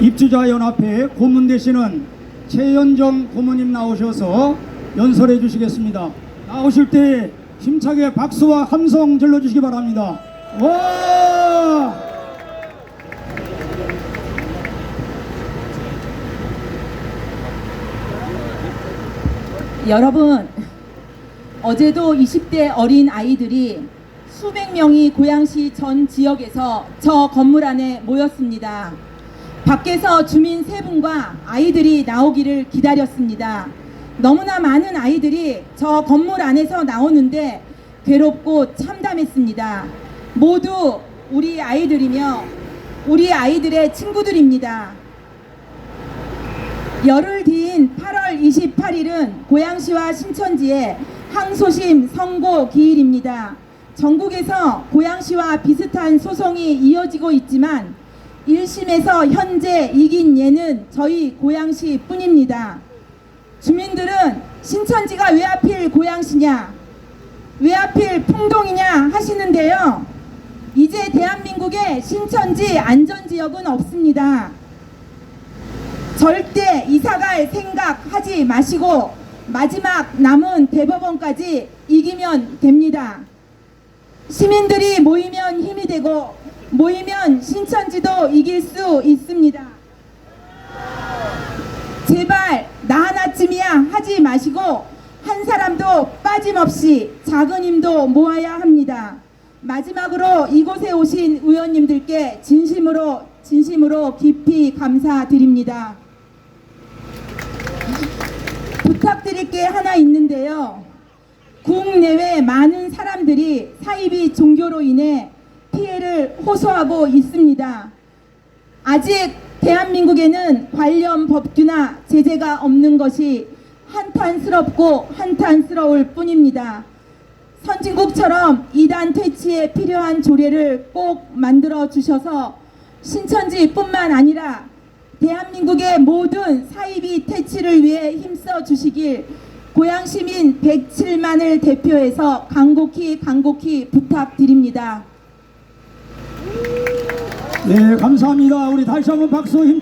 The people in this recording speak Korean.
입주자 연합회 고문 되시는 최연정 고모님 나오셔서 연설해 주시겠습니다. 나오실 때 힘차게 박수와 함성 질러 주시기 바랍니다. 와! 여러분, 어제도 20대 어린 아이들이 수백 명이 고양시 전 지역에서 저 건물 안에 모였습니다. 밖에서 주민 세 분과 아이들이 나오기를 기다렸습니다. 너무나 많은 아이들이 저 건물 안에서 나오는데 괴롭고 참담했습니다. 모두 우리 아이들이며 우리 아이들의 친구들입니다. 열흘 뒤인 8월 28일은 고양시와 신천지의 항소심 선고 기일입니다. 전국에서 고양시와 비슷한 소송이 이어지고 있지만 1심에서 현재 이긴 예는 저희 고양시 뿐입니다. 주민들은 신천지가 왜 하필 고양시냐, 왜 하필 풍동이냐 하시는데요. 이제 대한민국에 신천지 안전지역은 없습니다. 절대 이사갈 생각 하지 마시고 마지막 남은 대법원까지 이기면 됩니다. 시민들이 모이면 힘이 되고 모이면 신천지도 이길 수 있습니다. 제발 나 하나쯤이야 하지 마시고 한 사람도 빠짐없이 작은 힘도 모아야 합니다. 마지막으로 이곳에 오신 의원님들께 진심으로 진심으로 깊이 감사드립니다. 부탁드릴 게 하나 있는데요. 국내외 많은 사람들이 사이비 종교로 인해 호소하고 있습니다. 아직 대한민국에는 관련 법규나 제재가 없는 것이 한탄스럽고 한탄스러울 뿐입니다. 선진국처럼 이단 퇴치에 필요한 조례를 꼭 만들어 주셔서 신천지뿐만 아니라 대한민국의 모든 사이비 퇴치를 위해 힘써 주시길 고양시민 107만을 대표해서 간곡히 간곡히 부탁드립니다. 네, 감사합니다. 우리 다시 한번 박수 힘